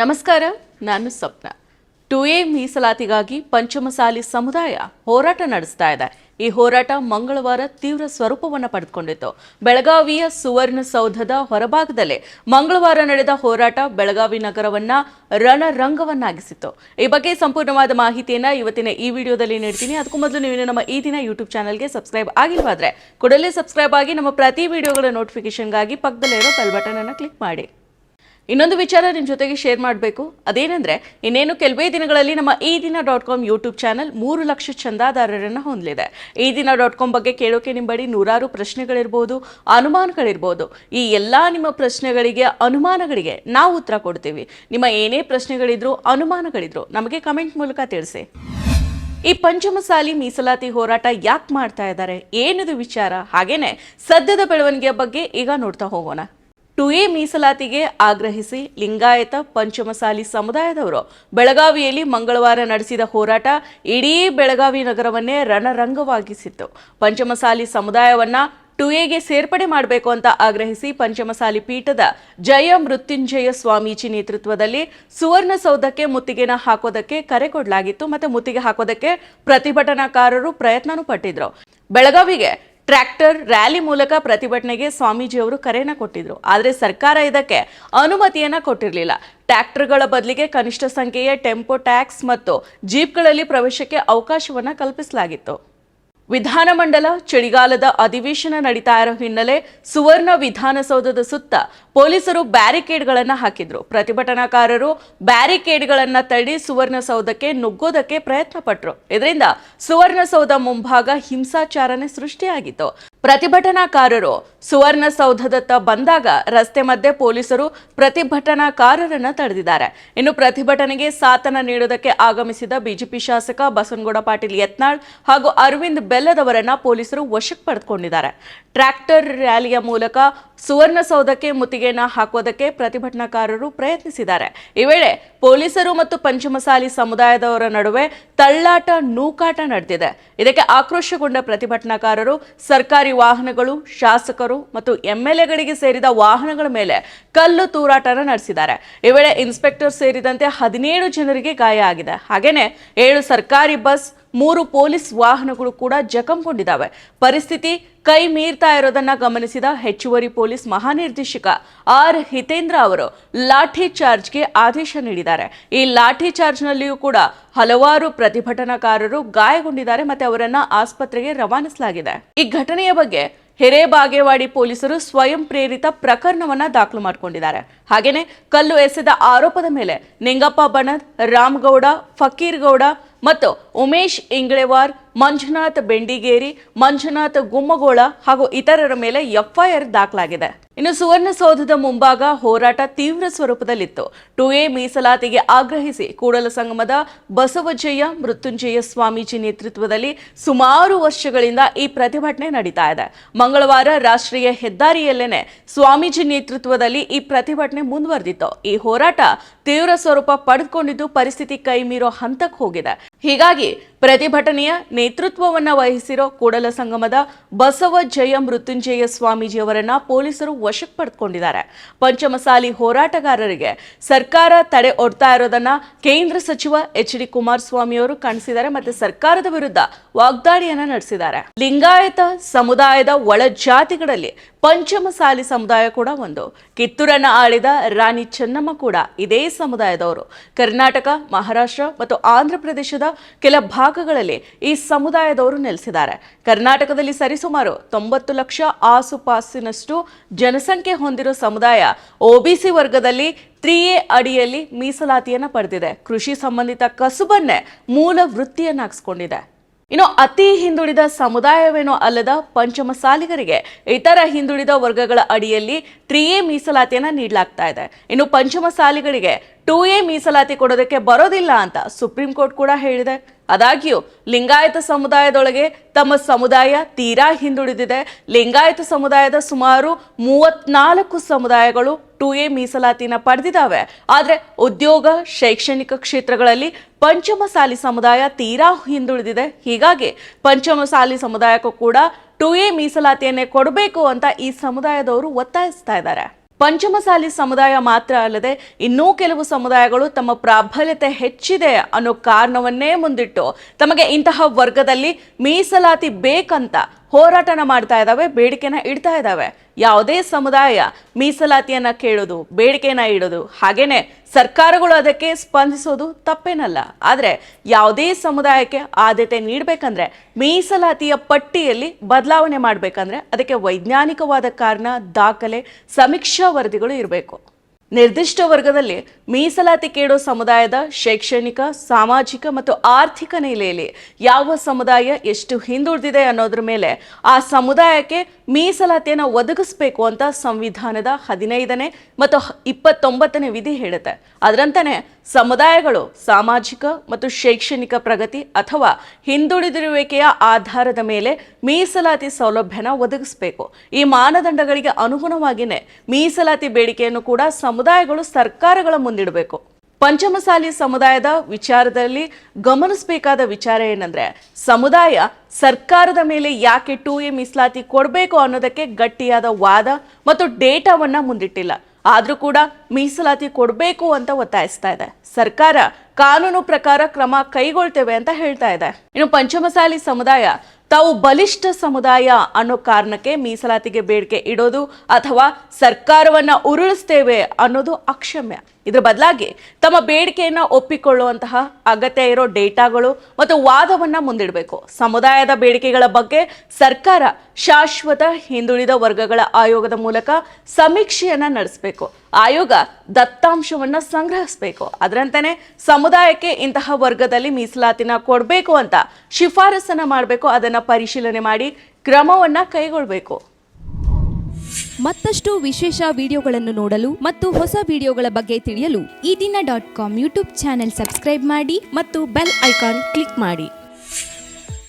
ನಮಸ್ಕಾರ, ನಾನು Swapna. Two A ಮೀಸಲಾತಿಗಾಗಿ ಪಂಚಮಸಾಲಿ ಸಮುದಾಯ ಹೋರಾಟ ನಡೆಸ್ತಾ ಇದೆ. ಈ ಹೋರಾಟ ಮಂಗಳವಾರ ತೀವ್ರ ಸ್ವರೂಪವನ್ನು ಪಡೆದುಕೊಂಡಿತ್ತು. ಬೆಳಗಾವಿಯ ಸುವರ್ಣಸೌಧದ ಹೊರಭಾಗದಲ್ಲಿ ಮಂಗಳವಾರ ನಡೆದ ಹೋರಾಟ ಬೆಳಗಾವಿ ನಗರವನ್ನ ರಣರಂಗವನ್ನಾಗಿಸಿತು ಈ ಬಗ್ಗೆ ಸಂಪೂರ್ಣವಾದ ಮಾಹಿತಿಯನ್ನ ಇವತ್ತಿನ ಈ ವಿಡಿಯೋದಲ್ಲಿ ನೀಡ್ತೀನಿ. ಅದಕ್ಕೂ ಮೊದಲು ನೀವು ನಮ್ಮ ಈ ದಿನ ಯೂಟ್ಯೂಬ್ ಚಾನಲ್ಗೆ ಸಬ್ಸ್ಕ್ರೈಬ್ ಆಗಿಲ್ವಾದ್ರೆ ಕೂಡಲೇ ಸಬ್ಸ್ಕ್ರೈಬ್ ಆಗಿ ನಮ್ಮ ಪ್ರತಿ ವಿಡಿಯೋಗಳ ನೋಟಿಫಿಕೇಶನ್ಗಾಗಿ ಪಕ್ಕದಲ್ಲಿರೋ ಬೆಲ್ ಬಟನ್ ಅನ್ನು ಕ್ಲಿಕ್ ಮಾಡಿ. ಇನ್ನೊಂದು ವಿಚಾರ ನಿಮ್ಮ ಜೊತೆಗೆ ಶೇರ್ ಮಾಡಬೇಕು. ಅದೇನೆಂದರೆ, ಇನ್ನೇನು ಕೆಲವೇ ದಿನಗಳಲ್ಲಿ ನಮ್ಮ ಈ ದಿನ ಡಾಟ್ ಕಾಮ್ ಯೂಟ್ಯೂಬ್ ಚಾನಲ್ ಮೂರು ಲಕ್ಷ ಚಂದಾದಾರರನ್ನು ಹೊಂದಲಿದೆ. ಈ ದಿನ ಡಾಟ್ ಕಾಮ್ ಬಗ್ಗೆ ಕೇಳೋಕೆ ನಿಮ್ಮ ಬಳಿ ನೂರಾರು ಪ್ರಶ್ನೆಗಳಿರ್ಬೋದು, ಅನುಮಾನಗಳಿರ್ಬೋದು. ಈ ಎಲ್ಲ ನಿಮ್ಮ ಪ್ರಶ್ನೆಗಳಿಗೆ, ಅನುಮಾನಗಳಿಗೆ ನಾವು ಉತ್ತರ ಕೊಡ್ತೀವಿ. ನಿಮ್ಮ ಏನೇ ಪ್ರಶ್ನೆಗಳಿದ್ರು, ಅನುಮಾನಗಳಿದ್ರು ನಮಗೆ ಕಮೆಂಟ್ ಮೂಲಕ ತಿಳಿಸಿ. ಈ ಪಂಚಮಸಾಲಿ ಮೀಸಲಾತಿ ಹೋರಾಟ ಯಾಕೆ ಮಾಡ್ತಾ ಇದ್ದಾರೆ? ಏನಿದು ವಿಚಾರ? ಹಾಗೇನೆ, ಸದ್ಯದ ಬೆಳವಣಿಗೆಯ ಬಗ್ಗೆ ಈಗ ನೋಡ್ತಾ ಹೋಗೋಣ. ಟು ಮೀಸಲಾತಿಗೆ ಆಗ್ರಹಿಸಿ ಲಿಂಗಾಯತ ಪಂಚಮಸಾಲಿ ಸಮುದಾಯದವರು ಬೆಳಗಾವಿಯಲ್ಲಿ ಮಂಗಳವಾರ ನಡೆಸಿದ ಹೋರಾಟ ಇಡೀ ಬೆಳಗಾವಿ ನಗರವನ್ನೇ ರಣರಂಗವಾಗಿಸಿತ್ತು. ಪಂಚಮಸಾಲಿ ಸಮುದಾಯವನ್ನ ಟು ಎಗೆ ಸೇರ್ಪಡೆ ಮಾಡಬೇಕು ಅಂತ ಆಗ್ರಹಿಸಿ ಪಂಚಮಸಾಲಿ ಪೀಠದ ಜಯ ಮೃತ್ಯುಂಜಯ ಸ್ವಾಮೀಜಿ ನೇತೃತ್ವದಲ್ಲಿ ಸುವರ್ಣಸೌಧಕ್ಕೆ ಮುತ್ತಿಗೆನ ಹಾಕೋದಕ್ಕೆ ಕರೆ ಕೊಡಲಾಗಿತ್ತು. ಮತ್ತೆ ಮುತ್ತಿಗೆ ಹಾಕೋದಕ್ಕೆ ಪ್ರತಿಭಟನಾಕಾರರು ಪ್ರಯತ್ನನೂ ಪಟ್ಟಿದ್ರು. ಬೆಳಗಾವಿಗೆ ಟ್ರ್ಯಾಕ್ಟರ್ ರ್ಯಾಲಿ ಮೂಲಕ ಪ್ರತಿಭಟನೆಗೆ ಸ್ವಾಮೀಜಿಯವರು ಕರೆಯನ್ನು ಕೊಟ್ಟಿದ್ರು. ಆದರೆ ಸರ್ಕಾರ ಇದಕ್ಕೆ ಅನುಮತಿಯನ್ನು ಕೊಟ್ಟಿರಲಿಲ್ಲ. ಟ್ರ್ಯಾಕ್ಟರ್ಗಳ ಬದಲಿಗೆ ಕನಿಷ್ಠ ಸಂಖ್ಯೆಯ ಟೆಂಪೋ ಟ್ಯಾಕ್ಸ್ ಮತ್ತು ಜೀಪ್ಗಳಲ್ಲಿ ಪ್ರವೇಶಕ್ಕೆ ಅವಕಾಶವನ್ನು ಕಲ್ಪಿಸಲಾಗಿತ್ತು. ವಿಧಾನಮಂಡಲ ಚಳಿಗಾಲದ ಅಧಿವೇಶನ ನಡೀತಾ ಇರೋ ಹಿನ್ನೆಲೆ ಸುವರ್ಣ ವಿಧಾನಸೌಧದ ಸುತ್ತ ಪೊಲೀಸರು ಬ್ಯಾರಿಕೇಡ್ಗಳನ್ನು ಹಾಕಿದ್ರು. ಪ್ರತಿಭಟನಾಕಾರರು ಬ್ಯಾರಿಕೇಡ್ಗಳನ್ನು ತಳ್ಳಿ ಸುವರ್ಣಸೌಧಕ್ಕೆ ನುಗ್ಗೋದಕ್ಕೆ ಪ್ರಯತ್ನ ಪಟ್ಟರು ಇದರಿಂದ ಸುವರ್ಣಸೌಧ ಮುಂಭಾಗ ಹಿಂಸಾಚಾರನೆ ಸೃಷ್ಟಿಯಾಗಿತ್ತು. ಪ್ರತಿಭಟನಾಕಾರರು ಸುವರ್ಣಸೌಧದತ್ತ ಬಂದಾಗ ರಸ್ತೆ ಮಧ್ಯೆ ಪೊಲೀಸರು ಪ್ರತಿಭಟನಾಕಾರರನ್ನು ತಡೆದಿದ್ದಾರೆ. ಇನ್ನು ಪ್ರತಿಭಟನೆಗೆ ಸಾಥನ ನೀಡೋದಕ್ಕೆ ಆಗಮಿಸಿದ ಬಿಜೆಪಿ ಶಾಸಕ ಬಸನಗೌಡ ಪಾಟೀಲ್ ಯತ್ನಾಳ್ ಹಾಗೂ ಅರವಿಂದ್ ಬೆಲ್ಲದವರನ್ನ ಪೊಲೀಸರು ವಶಕ್ಕೆ ಪಡೆದುಕೊಂಡಿದ್ದಾರೆ. ಟ್ರ್ಯಾಕ್ಟರ್ ರ್ಯಾಲಿಯ ಮೂಲಕ ಸುವರ್ಣಸೌಧಕ್ಕೆ ಮುತ್ತಿಗೆನ ಹಾಕೋದಕ್ಕೆ ಪ್ರತಿಭಟನಾಕಾರರು ಪ್ರಯತ್ನಿಸಿದ್ದಾರೆ. ಈ ವೇಳೆ ಪೊಲೀಸರು ಮತ್ತು ಪಂಚಮಸಾಲಿ ಸಮುದಾಯದವರ ನಡುವೆ ತಳ್ಳಾಟ ನೂಕಾಟ ನಡೆದಿದೆ. ಇದಕ್ಕೆ ಆಕ್ರೋಶಗೊಂಡ ಪ್ರತಿಭಟನಾಕಾರರು ಸರ್ಕಾರಿ ವಾಹನಗಳು, ಶಾಸಕರು ಮತ್ತು ಎಂಎಲ್ಎಗಳಿಗೆ ಸೇರಿದ ವಾಹನಗಳ ಮೇಲೆ ಕಲ್ಲು ತೂರಾಟ ನಡೆಸಿದ್ದಾರೆ. ಈ ವೇಳೆ ಇನ್ಸ್ಪೆಕ್ಟರ್ ಸೇರಿದಂತೆ ಹದಿನೇಳು ಜನರಿಗೆ ಗಾಯ ಆಗಿದೆ. ಹಾಗೇನೆ ಏಳು ಸರ್ಕಾರಿ ಬಸ್ ಮೂರು ಪೊಲೀಸ್ ವಾಹನಗಳು ಕೂಡ ಜಖಂಗೊಂಡಿದ್ದಾವೆ. ಪರಿಸ್ಥಿತಿ ಕೈ ಮೀರ್ತಾ ಇರೋದನ್ನ ಗಮನಿಸಿದ ಹೆಚ್ಚುವರಿ ಪೊಲೀಸ್ ಮಹಾನಿರ್ದೇಶಕ ಆರ್. ಹಿತೇಂದ್ರ ಅವರು ಲಾಠಿ ಚಾರ್ಜ್ಗೆ ಆದೇಶ ನೀಡಿದ್ದಾರೆ. ಈ ಲಾಠಿ ಚಾರ್ಜ್ನಲ್ಲಿಯೂ ಕೂಡ ಹಲವಾರು ಪ್ರತಿಭಟನಾಕಾರರು ಗಾಯಗೊಂಡಿದ್ದಾರೆ ಮತ್ತೆ ಅವರನ್ನ ಆಸ್ಪತ್ರೆಗೆ ರವಾನಿಸಲಾಗಿದೆ. ಈ ಘಟನೆಯ ಬಗ್ಗೆ ಹಿರೇಬಾಗೇವಾಡಿ ಪೊಲೀಸರು ಸ್ವಯಂ ಪ್ರೇರಿತ ಪ್ರಕರಣವನ್ನ ದಾಖಲು ಮಾಡಿಕೊಂಡಿದ್ದಾರೆ. ಹಾಗೇನೆ ಕಲ್ಲು ಎಸೆದ ಆರೋಪದ ಮೇಲೆ ನಿಂಗಪ್ಪ ಬಣದ್, ರಾಮಗೌಡ ಫಕೀರ್ ಗೌಡ ಮತ್ತು ಉಮೇಶ್ ಇಂಗ್ಳೆವಾರ್ ಮಂಜುನಾಥ್ ಬೆಂಡಿಗೇರಿ ಮಂಜುನಾಥ್ ಗುಮ್ಮಗೋಳ ಹಾಗೂ ಇತರರ ಮೇಲೆ ಎಫ್ಐಆರ್ ದಾಖಲಾಗಿದೆ. ಇನ್ನು ಸುವರ್ಣಸೌಧದ ಮುಂಭಾಗ ಹೋರಾಟ ತೀವ್ರ ಸ್ವರೂಪದಲ್ಲಿತ್ತು. ಟು ಎ ಮೀಸಲಾತಿಗೆ ಆಗ್ರಹಿಸಿ ಕೂಡಲ ಸಂಗಮದ ಬಸವಜಯ ಮೃತ್ಯುಂಜಯ ಸ್ವಾಮೀಜಿ ನೇತೃತ್ವದಲ್ಲಿ ಸುಮಾರು ವರ್ಷಗಳಿಂದ ಈ ಪ್ರತಿಭಟನೆ ನಡೀತಾ ಇದೆ. ಮಂಗಳವಾರ ರಾಷ್ಟ್ರೀಯ ಹೆದ್ದಾರಿಯಲ್ಲೇನೆ ಸ್ವಾಮೀಜಿ ನೇತೃತ್ವದಲ್ಲಿ ಈ ಪ್ರತಿಭಟನೆ ಮುಂದುವರೆದಿತ್ತು. ಈ ಹೋರಾಟ ತೀವ್ರ ಸ್ವರೂಪ ಪಡೆದುಕೊಂಡಿದ್ದು ಪರಿಸ್ಥಿತಿ ಕೈ ಮೀರೋ ಹಂತಕ್ಕೆ ಹೋಗಿದೆ. ಹೀಗಾಗಿ ಪ್ರತಿಭಟನೆಯ ನೇತೃತ್ವವನ್ನ ವಹಿಸಿರೋ ಕೂಡಲ ಸಂಗಮದ ಬಸವ ಜಯ ಮೃತ್ಯುಂಜಯ ಸ್ವಾಮೀಜಿಯವರನ್ನ ಪೊಲೀಸರು ವಶಕ್ಕೆ ಪಡೆದುಕೊಂಡಿದ್ದಾರೆ ಪಂಚಮಸಾಲಿ ಹೋರಾಟಗಾರರಿಗೆ ಸರ್ಕಾರ ತಡೆ ಒಡ್ತಾ ಇರೋದನ್ನ ಕೇಂದ್ರ ಸಚಿವ ಎಚ್ ಡಿ ಕುಮಾರಸ್ವಾಮಿ ಅವರು ಕಾಣಿಸಿದ್ದಾರೆ ಮತ್ತೆ ಸರ್ಕಾರದ ವಿರುದ್ಧ ವಾಗ್ದಾಳಿಯನ್ನ ನಡೆಸಿದ್ದಾರೆ. ಲಿಂಗಾಯತ ಸಮುದಾಯದ ಒಳ ಜಾತಿಗಳಲ್ಲಿ ಪಂಚಮಸಾಲಿ ಸಮುದಾಯ ಕೂಡ ಒಂದು. ಕಿತ್ತೂರನ್ನ ಆಳಿದ ರಾಣಿ ಚೆನ್ನಮ್ಮ ಕೂಡ ಇದೇ ಸಮುದಾಯದವರು. ಕರ್ನಾಟಕ, ಮಹಾರಾಷ್ಟ್ರ ಮತ್ತು ಆಂಧ್ರ ಪ್ರದೇಶದ ಕೆಲ ಭಾಗಗಳಲ್ಲಿ ಈ ಸಮುದಾಯದವರು ನೆಲೆಸಿದ್ದಾರೆ. ಕರ್ನಾಟಕದಲ್ಲಿ ಸರಿಸುಮಾರು ತೊಂಬತ್ತು ಲಕ್ಷ ಆಸುಪಾಸಿನಷ್ಟು ಜನಸಂಖ್ಯೆ ಹೊಂದಿರೋ ಸಮುದಾಯ ಒಬಿಸಿ ವರ್ಗದಲ್ಲಿ ತ್ರೀ ಎ ಅಡಿಯಲ್ಲಿ ಮೀಸಲಾತಿಯನ್ನು ಪಡೆದಿದೆ. ಕೃಷಿ ಸಂಬಂಧಿತ ಕಸುಬನ್ನೇ ಮೂಲ ವೃತ್ತಿಯನ್ನಾಗಿಸ್ಕೊಂಡಿದೆ. ಇನ್ನು ಅತಿ ಹಿಂದುಳಿದ ಸಮುದಾಯವೇನೋ ಅಲ್ಲದ ಪಂಚಮಸಾಲಿಗರಿಗೆ ಇತರ ಹಿಂದುಳಿದ ವರ್ಗಗಳ ಅಡಿಯಲ್ಲಿ ತ್ರೀ ಎ ಮೀಸಲಾತಿಯನ್ನ ನೀಡಲಾಗ್ತಾ ಇದೆ. ಇನ್ನು ಪಂಚಮಸಾಲಿಗಳಿಗೆ ಟೂ ಎ ಮೀಸಲಾತಿ ಕೊಡೋದಕ್ಕೆ ಬರೋದಿಲ್ಲ ಅಂತ ಸುಪ್ರೀಂ ಕೋರ್ಟ್ ಕೂಡ ಹೇಳಿದೆ. ಆದಾಗ್ಯೂ ಲಿಂಗಾಯತ ಸಮುದಾಯದೊಳಗೆ ತಮ್ಮ ಸಮುದಾಯ ತೀರಾ ಹಿಂದುಳಿದಿದೆ. ಲಿಂಗಾಯತ ಸಮುದಾಯದ ಸುಮಾರು ಮೂವತ್ನಾಲ್ಕು ಸಮುದಾಯಗಳು ಟು ಎ ಮೀಸಲಾತಿನ ಪಡೆದಿದ್ದಾವೆ. ಆದರೆ ಉದ್ಯೋಗ, ಶೈಕ್ಷಣಿಕ ಕ್ಷೇತ್ರಗಳಲ್ಲಿ ಪಂಚಮಸಾಲಿ ಸಮುದಾಯ ತೀರಾ ಹಿಂದುಳಿದಿದೆ. ಹೀಗಾಗಿ ಪಂಚಮಸಾಲಿ ಸಮುದಾಯಕ್ಕೂ ಕೂಡ ಟು ಎ ಮೀಸಲಾತಿಯನ್ನೇ ಕೊಡಬೇಕು ಅಂತ ಈ ಸಮುದಾಯದವರು ಒತ್ತಾಯಿಸ್ತಾ ಇದ್ದಾರೆ. ಪಂಚಮಸಾಲಿ ಸಮುದಾಯ ಮಾತ್ರ ಅಲ್ಲದೆ ಇನ್ನೂ ಕೆಲವು ಸಮುದಾಯಗಳು ತಮ್ಮ ಪ್ರಾಬಲ್ಯತೆ ಹೆಚ್ಚಿದೆ ಅನ್ನೋ ಕಾರಣವನ್ನೇ ಮುಂದಿಟ್ಟು ತಮಗೆ ಇಂತಹ ವರ್ಗದಲ್ಲಿ ಮೀಸಲಾತಿ ಬೇಕಂತ ಹೋರಾಟನ ಮಾಡ್ತಾ ಇದ್ದಾವೆ ಬೇಡಿಕೆನ ಇಡ್ತಾ ಇದ್ದಾವೆ ಯಾವುದೇ ಸಮುದಾಯ ಮೀಸಲಾತಿಯನ್ನ ಕೇಳೋದು, ಬೇಡಿಕೆನ ಇಡೋದು, ಹಾಗೇನೆ ಸರ್ಕಾರಗಳು ಅದಕ್ಕೆ ಸ್ಪಂದಿಸೋದು ತಪ್ಪೇನಲ್ಲ. ಆದರೆ ಯಾವುದೇ ಸಮುದಾಯಕ್ಕೆ ಆದ್ಯತೆ ನೀಡಬೇಕಂದ್ರೆ, ಮೀಸಲಾತಿಯ ಪಟ್ಟಿಯಲ್ಲಿ ಬದಲಾವಣೆ ಮಾಡಬೇಕಂದ್ರೆ ಅದಕ್ಕೆ ವೈಜ್ಞಾನಿಕವಾದ ಕಾರಣ ದಾಖಲೆ, ಸಮೀಕ್ಷಾ ವರದಿಗಳು ಇರಬೇಕು. ನಿರ್ದಿಷ್ಟ ವರ್ಗದಲ್ಲಿ ಮೀಸಲಾತಿ ಕೇಳೋ ಸಮುದಾಯದ ಶೈಕ್ಷಣಿಕ, ಸಾಮಾಜಿಕ ಮತ್ತು ಆರ್ಥಿಕ ನೆಲೆಯಲ್ಲಿ ಯಾವ ಸಮುದಾಯ ಎಷ್ಟು ಹಿಂದುಳಿದಿದೆ ಅನ್ನೋದ್ರ ಮೇಲೆ ಆ ಸಮುದಾಯಕ್ಕೆ ಮೀಸಲಾತಿಯನ್ನು ಒದಗಿಸ್ಬೇಕು ಅಂತ ಸಂವಿಧಾನದ ಹದಿನೈದನೇ ಮತ್ತು ಇಪ್ಪತ್ತೊಂಬತ್ತನೇ ವಿಧಿ ಹೇಳುತ್ತೆ. ಅದರಂತಾನೆ ಸಮುದಾಯಗಳು ಸಾಮಾಜಿಕ ಮತ್ತು ಶೈಕ್ಷಣಿಕ ಪ್ರಗತಿ ಅಥವಾ ಹಿಂದುಳಿದಿರುವಿಕೆಯ ಆಧಾರದ ಮೇಲೆ ಮೀಸಲಾತಿ ಸೌಲಭ್ಯನ ಒದಗಿಸಬೇಕು. ಈ ಮಾನದಂಡಗಳಿಗೆ ಅನುಗುಣವಾಗಿಯೇ ಮೀಸಲಾತಿ ಬೇಡಿಕೆಯನ್ನು ಕೂಡ ಸಮುದಾಯಗಳು ಸರ್ಕಾರಗಳ ಮುಂದಿಡಬೇಕು. ಪಂಚಮಸಾಲಿ ಸಮುದಾಯದ ವಿಚಾರದಲ್ಲಿ ಗಮನಿಸಬೇಕಾದ ವಿಚಾರ ಏನಂದ್ರೆ, ಸಮುದಾಯ ಸರ್ಕಾರದ ಮೇಲೆ ಯಾಕೆ ಟೂ ಎ ಮೀಸಲಾತಿ ಕೊಡಬೇಕು ಅನ್ನೋದಕ್ಕೆ ಗಟ್ಟಿಯಾದ ವಾದ ಮತ್ತು ಡೇಟಾವನ್ನ ಮುಂದಿಟ್ಟಿಲ್ಲ. ಆದ್ರೂ ಕೂಡ ಮೀಸಲಾತಿ ಕೊಡಬೇಕು ಅಂತ ಒತ್ತಾಯಿಸ್ತಾ ಇದೆ. ಸರ್ಕಾರ ಕಾನೂನು ಪ್ರಕಾರ ಕ್ರಮ ಕೈಗೊಳ್ತೇವೆ ಅಂತ ಹೇಳ್ತಾ ಇದೆ. ಇನ್ನು ಪಂಚಮಸಾಲಿ ಸಮುದಾಯ ತಾವು ಬಲಿಷ್ಠ ಸಮುದಾಯ ಅನ್ನೋ ಕಾರಣಕ್ಕೆ ಮೀಸಲಾತಿಗೆ ಬೇಡಿಕೆ ಇಡೋದು ಅಥವಾ ಸರ್ಕಾರವನ್ನ ಉರುಳಿಸ್ತೇವೆ ಅನ್ನೋದು ಅಕ್ಷಮ್ಯ. ಇದರ ಬದಲಾಗಿ ತಮ್ಮ ಬೇಡಿಕೆಯನ್ನ ಒಪ್ಪಿಕೊಳ್ಳುವಂತಹ ಅಗತ್ಯ ಇರೋ ಡೇಟಾಗಳು ಮತ್ತು ವಾದವನ್ನ ಮುಂದಿಡಬೇಕು. ಸಮುದಾಯದ ಬೇಡಿಕೆಗಳ ಬಗ್ಗೆ ಸರ್ಕಾರ ಶಾಶ್ವತ ಹಿಂದುಳಿದ ವರ್ಗಗಳ ಆಯೋಗದ ಮೂಲಕ ಸಮೀಕ್ಷೆಯನ್ನ ನಡೆಸಬೇಕು. ಆಯೋಗ ದತ್ತಾಂಶವನ್ನ ಸಂಗ್ರಹಿಸಬೇಕು. ಅದರಂತೆಯೇ ಸಮುದಾಯಕ್ಕೆ ಇಂತಹ ವರ್ಗದಲ್ಲಿ ಮೀಸಲಾತಿನ ಕೊಡಬೇಕು ಅಂತ ಶಿಫಾರಸನ್ನ ಮಾಡಬೇಕು, ಅದನ್ನ ಪರಿಶೀಲನೆ ಮಾಡಿ ಕ್ರಮವನ್ನ ಕೈಗೊಳ್ಳಬೇಕು ಮತ್ತಷ್ಟು ವಿಶೇಷ ವಿಡಿಯೋಗಳನ್ನು ನೋಡಲು ಮತ್ತು ಹೊಸ ವಿಡಿಯೋಗಳ ಬಗ್ಗೆ ತಿಳಿಯಲು ಈ ದಿನ dot com YouTube channel subscribe ಮಾಡಿ ಮತ್ತು ಬೆಲ್ ಐಕಾನ್ ಕ್ಲಿಕ್ ಮಾಡಿ.